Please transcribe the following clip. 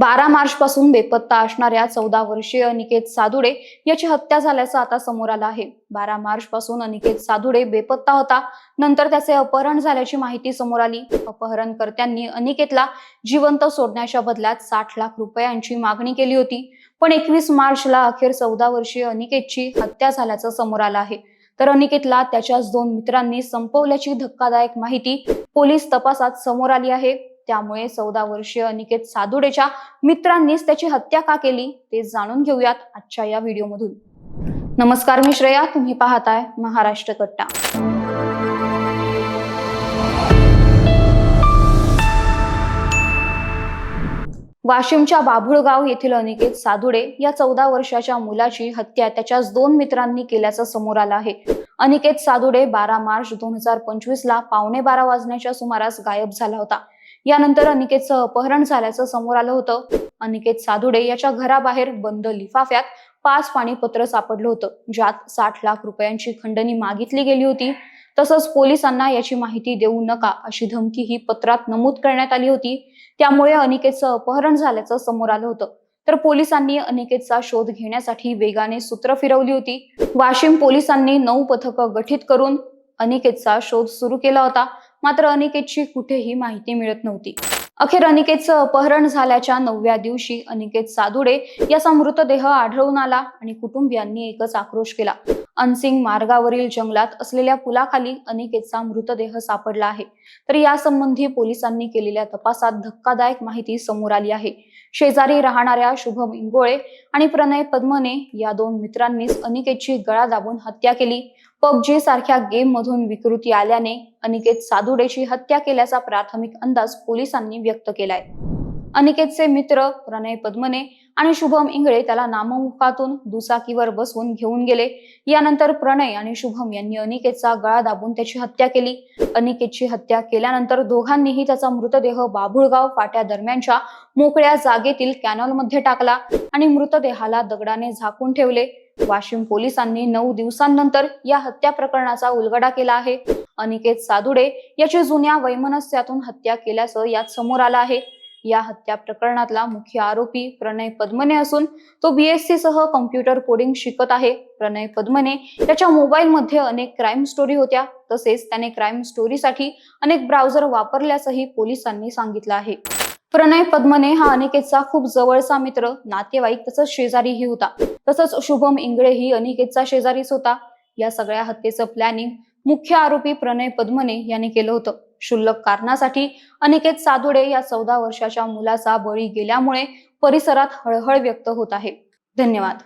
बारा मार्च पासून बेपत्ता असणाऱ्या चौदा वर्षीय अनिकेत सादुडे याची हत्या झाल्याचं आता समोर आलं आहे. बारा मार्च पासून अनिकेत सादुडे बेपत्ता होता. नंतर त्याचे अपहरण झाल्याची माहिती समोर आली. अपहरणकर्त्यांनी अनिकेतला जिवंत सोडण्याच्या बदल्यात साठ लाख रुपयांची मागणी केली होती. पण एकवीस मार्चला अखेर चौदा वर्षीय अनिकेतची हत्या झाल्याचं समोर आलं आहे. तर अनिकेतला त्याच्याच दोन मित्रांनी संपवल्याची धक्कादायक माहिती पोलीस तपासात समोर आली आहे. त्यामुळे चौदा वर्षीय अनिकेत सादुडेच्या मित्रांनीच त्याची हत्या का केली ते जाणून घेऊयात आजच्या या व्हिडिओमधून. नमस्कार मी श्रेया तुम्ही पाहताय महाराष्ट्र कट्टा. वाशिमच्या बाभुळगाव येथील अनिकेत सादुडे या चौदा वर्षाच्या मुलाची हत्या त्याच्याच दोन मित्रांनी केल्याचं समोर आलं आहे. अनिकेत सादुडे बारा मार्च दोन हजार पंचवीस ला पावणे बारा वाजण्याच्या सुमारास गायब झाला होता. यानंतर अनिकेतचं अपहरण झाल्याचं समोर आलं होतं. अनिकेत साधुडे याच्या घराबाहेर बंद लिफाफ्यात पाच पाणीपत्र सापडलं होतं. ज्यात साठ लाख रुपयांची खंडणी मागितली गेली होती. तसंच पोलिसांना याची माहिती देऊ नका अशी धमकी ही पत्रात नमूद करण्यात आली होती. त्यामुळे अनिकेतचं अपहरण झाल्याचं समोर आलं होतं. तर पोलिसांनी अनिकेतचा शोध घेण्यासाठी वेगाने सूत्र फिरवली होती. वाशिम पोलिसांनी नऊ पथकं गठीत करून अनिकेतचा शोध सुरू केला होता. मात्र अनिकेतची कुठेही माहिती मिळत नव्हती. अखेर अनिकेतचं अपहरण झाल्याच्या नवव्या दिवशी अनिकेत सादुडे याचा मृतदेह आढळून आला आणि कुटुंबियांनी एकच आक्रोश केला. अनसिंग मार्गावरील जंगलात असलेल्या पुलाखाली अनिकेतचा मृतदेह सापडला आहे. तर यासंबंधी पोलिसांनी केलेल्या तपासात धक्कादायक माहिती समोर आली आहे. शेजारी राहणाऱ्या शुभम इंगोळे आणि प्रणय पद्मने या दोन मित्रांनीच अनिकेतची गळा दाबून हत्या केली. पबजी सारख्या गेम मधून विकृती आल्याने अनिकेत सादुडेची हत्या केल्याचा प्राथमिक अंदाज पोलिसांनी व्यक्त केलाय. अनिकेतचे मित्र प्रणय पद्मने आणि शुभम इंगळे त्याला नाममुखातून दुचाकीवर बसवून घेऊन गेले. यानंतर प्रणय आणि शुभम यांनी अनिकेतचा गळा दाबून त्याची हत्या केली. अनिकेतची हत्या केल्यानंतर दोघांनीही त्याचा मृतदेह बाभुळगाव फाट्या दरम्यानच्या मोकळ्या जागेतील कॅनॉलमध्ये टाकला आणि मृतदेहाला दगडाने झाकून ठेवले. वाशिम पोलिसांनी नऊ दिवसांनंतर या हत्या प्रकरणाचा उलगडा केला आहे. अनिकेत सादुडे याची जुन्या वैमनस्यातून हत्या केल्याचं यात समोर आलं आहे. या हत्या प्रकरणातला मुख्य आरोपी प्रणय पद्मने असून तो बीएससी सह कम्प्युटर कोडिंग शिकत आहे. प्रणय पद्मने त्याच्या मोबाईलमध्ये अनेक क्राईम स्टोरी होत्या. तसेच त्याने क्राईम स्टोरीसाठी अनेक ब्राउझर वापरल्याचंही पोलिसांनी सांगितलं आहे. प्रणय पद्मने हा अनिकेतचा खूप जवळचा मित्र नातेवाईक तसंच शेजारीही होता. तसंच शुभम इंगळे ही अनिकेतचा शेजारीच होता. या सगळ्या हत्येचं प्लॅनिंग मुख्य आरोपी प्रणय पद्मने यांनी केलं होतं. क्षुल्लक कारणासाठी अनिकेत साधुडे या चौदा वर्षाच्या मुलाचा बळी गेल्यामुळे परिसरात हळहळ व्यक्त होत आहे. धन्यवाद.